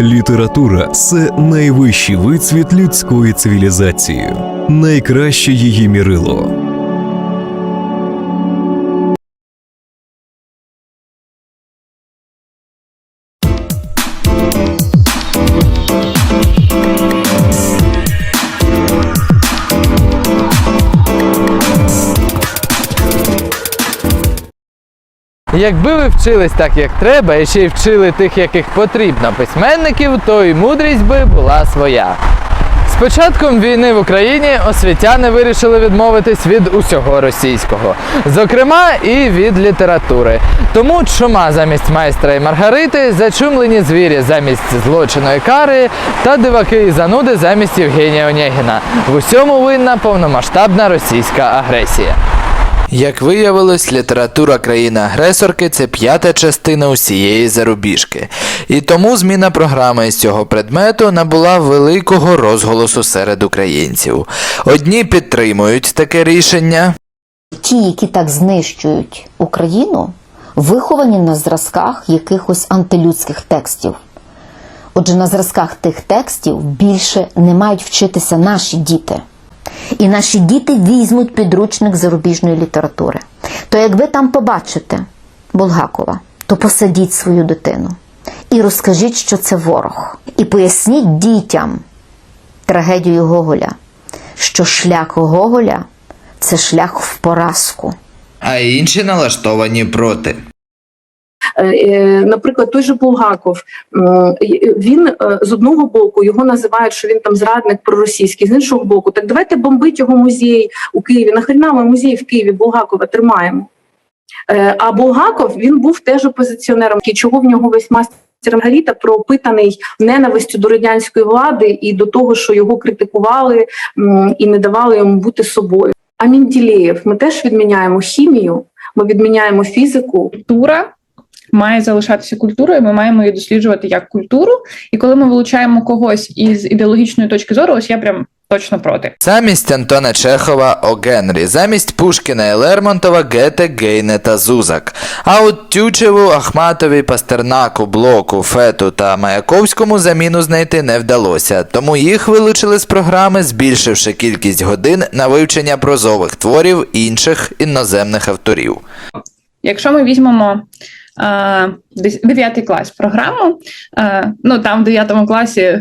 Література це найвищий вицвіт людської цивілізації, найкраще її мірило. Якби ви вчились так, як треба, і ще й вчили тих, яких потрібно письменників, то й мудрість би була своя. З початком війни в Україні освітяни вирішили відмовитись від усього російського, зокрема і від літератури. Тому чума замість майстра і Маргарити, зачумлені звірі замість злочиної кари та диваки і зануди замість Євгенія Онєгіна. В усьому винна повномасштабна російська агресія. Як виявилось, література країни-агресорки це п'ята частина усієї зарубіжки. І тому зміна програми з цього предмету набула великого розголосу серед українців. Одні підтримують таке рішення, ті, які так знищують Україну, виховані на зразках якихось антилюдських текстів. Отже, на зразках тих текстів більше не мають вчитися наші діти. І наші діти візьмуть підручник зарубіжної літератури. То як ви там побачите Булгакова, то посадіть свою дитину і розкажіть, що це ворог. І поясніть дітям трагедію Гоголя, що шлях Гоголя це шлях в поразку. а інші налаштовані проти. Е, е, Наприклад, той же Булгаков, він е, з одного боку його називають, що він там зрадник проросійський, з іншого боку, так давайте бомбить його музей у Києві. Нахрена ми музей в Києві Булгакова тримаємо. А Булгаков він був теж опозиціонером, і чого в нього весь мастер Маргарита пропитаний ненавистю до радянської влади і до того, що його критикували і не давали йому бути собою. А Мінділеєв, ми теж відміняємо хімію, ми відміняємо фізику, культура має залишатися культурою. Ми маємо її досліджувати як культуру. І коли ми вилучаємо когось із ідеологічної точки зору, ось я прям точно проти. Замість Антона Чехова О Генрі, замість Пушкіна і Лермонтова Гете, Гейне та Зузак. А от Тючеву, Ахматові, Пастернаку, Блоку, Фету та Маяковському заміну знайти не вдалося, тому їх вилучили з програми, збільшивши кількість годин на вивчення прозових творів інших іноземних авторів. Якщо ми візьмемо 9 клас програму, е, ну там в 9 класі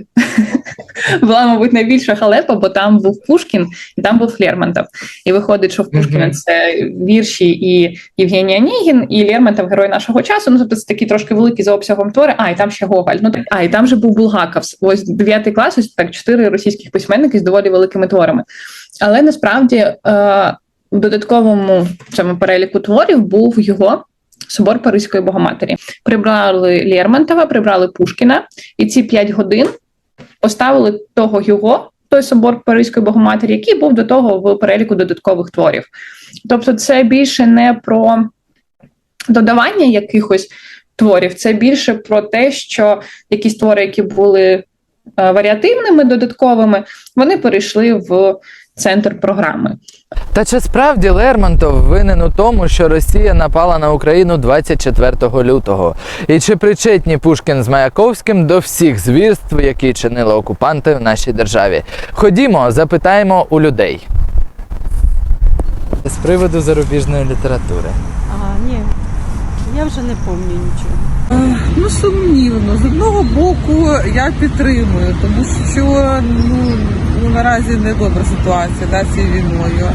була, мабуть, найбільша халепа, бо там був Пушкін і там був Лермонтов. І виходить, що в Пушкіна це вірші і Євгеній Онегін, і Лермонтов герой нашого часу. Ну тобто це такі трошки великі за обсягом твори. А, і там ще Гоголь. Ну так, а і там же був Булгаков. Ось 9 клас, ось так чотири російських письменники з доволі великими творами. Але насправді е, в додатковому цьому переліку творів був його собор Паризької Богоматері. Прибрали Лермонтова, прибрали Пушкіна, і ці п'ять годин поставили того його. Той собор Паризької Богоматері, який був до того в переліку додаткових творів. Тобто, це більше не про додавання якихось творів, це більше про те, що якісь твори, які були е, варіативними, додатковими, вони перейшли в центр програми. Та чи справді Лермонтов винен у тому, що Росія напала на Україну 24 лютого? І чи причетні Пушкін з Маяковським до всіх звірств, які чинили окупанти в нашій державі? Ходімо, запитаємо у людей. З приводу зарубіжної літератури. А, ні, я вже не пам'ятаю нічого. Ну, сумнівно. З одного боку я підтримую, тому що ну, ну наразі не добра ситуація да, цією війною.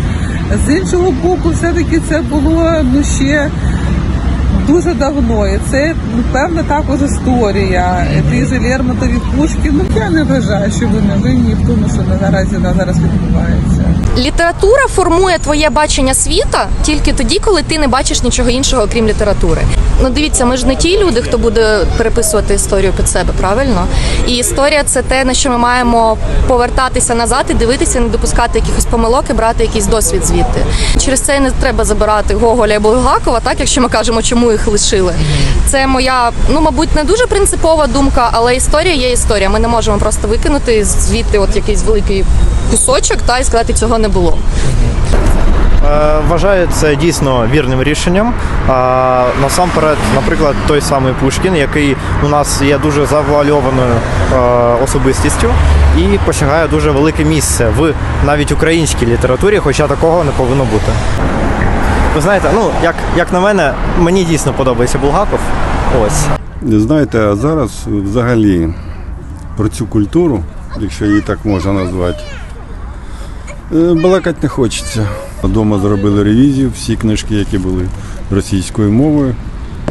З іншого боку, все-таки це було ну ще дуже давно. І це ну, певна також історія. Ти же Лермонтові Пушкін. Ну я не вважаю, що вони винні в тому, що наразі на зараз відбувається. Література формує твоє бачення світа тільки тоді, коли ти не бачиш нічого іншого, крім літератури. Ну дивіться, ми ж не ті люди, хто буде переписувати історію під себе, правильно? І історія це те, на що ми маємо повертатися назад і дивитися, не допускати якихось помилок і брати якийсь досвід звідти. Через це не треба забирати Гоголя або Булгакова, так якщо ми кажемо, чому їх лишили. Це моя, ну мабуть, не дуже принципова думка, але історія є історія. Ми не можемо просто викинути звідти от якийсь великий кусочок та і сказати, цього не було. Е, Вважаю це дійсно вірним рішенням. А, Насамперед, наприклад, той самий Пушкін, який у нас є дуже завуальованою е, особистістю і посягає дуже велике місце в навіть українській літературі, хоча такого не повинно бути. Ви знаєте, ну як, як на мене, мені дійсно подобається Булгаков. Ось. Знаєте, а зараз взагалі про цю культуру, якщо її так можна назвати, е, балакати не хочеться. Дома зробили ревізію, всі книжки, які були російською мовою,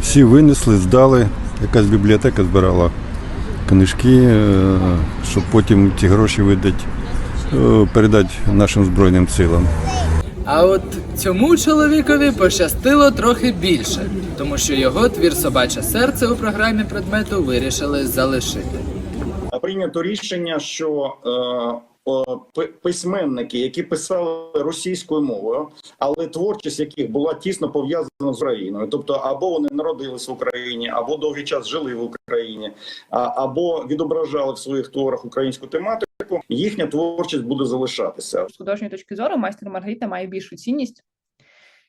всі винесли, здали. Якась бібліотека збирала книжки, е, щоб потім ці гроші видати, е, передати нашим Збройним силам. А от цьому чоловікові пощастило трохи більше, тому що його твір Собаче серце у програмі предмету вирішили залишити. прийнято рішення, що е, письменники, які писали російською мовою, але творчість яких була тісно пов'язана з Україною, тобто або вони народились в Україні, або довгий час жили в Україні, або відображали в своїх творах українську тематику, їхня творчість буде залишатися. З художньої точки зору майстер Маргарита має більшу цінність,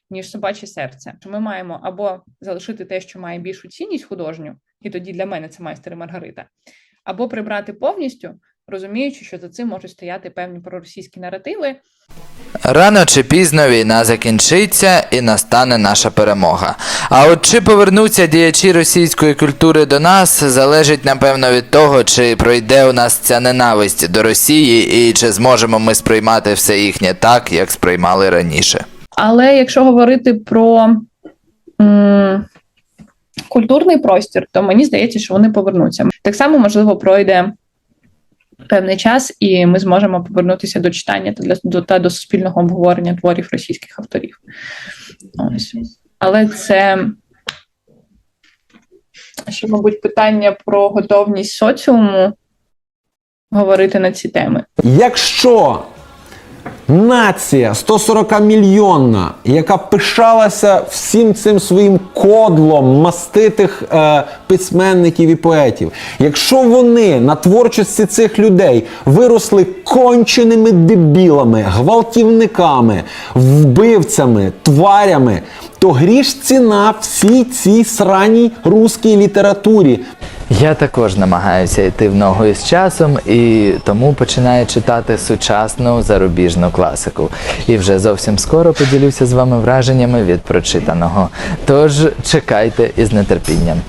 ніж собаче серце. Ми маємо або залишити те, що має більшу цінність художню, і тоді для мене це майстер і Маргарита, або прибрати повністю, розуміючи, що за цим можуть стояти певні проросійські наративи, Рано чи пізно війна закінчиться і настане наша перемога. А от чи повернуться діячі російської культури до нас, залежить напевно від того, чи пройде у нас ця ненависть до Росії, і чи зможемо ми сприймати все їхнє так, як сприймали раніше. Але якщо говорити про м, культурний простір, то мені здається, що вони повернуться. Так само, можливо, пройде певний час, і ми зможемо повернутися до читання та, для, до, та до суспільного обговорення творів російських авторів. Ось. Але це ще, мабуть, питання про готовність соціуму говорити на ці теми. Якщо нація 140 мільйонна, яка пишалася всім цим своїм кодлом маститих е, письменників і поетів, якщо вони на творчості цих людей виросли конченими дебілами, гвалтівниками, вбивцями, тварями, то гріш ціна всій цій сраній руській літературі. Я також намагаюся йти в ногу із часом і тому починаю читати сучасну зарубіжну класику. І вже зовсім скоро поділюся з вами враженнями від прочитаного. Тож чекайте із нетерпінням.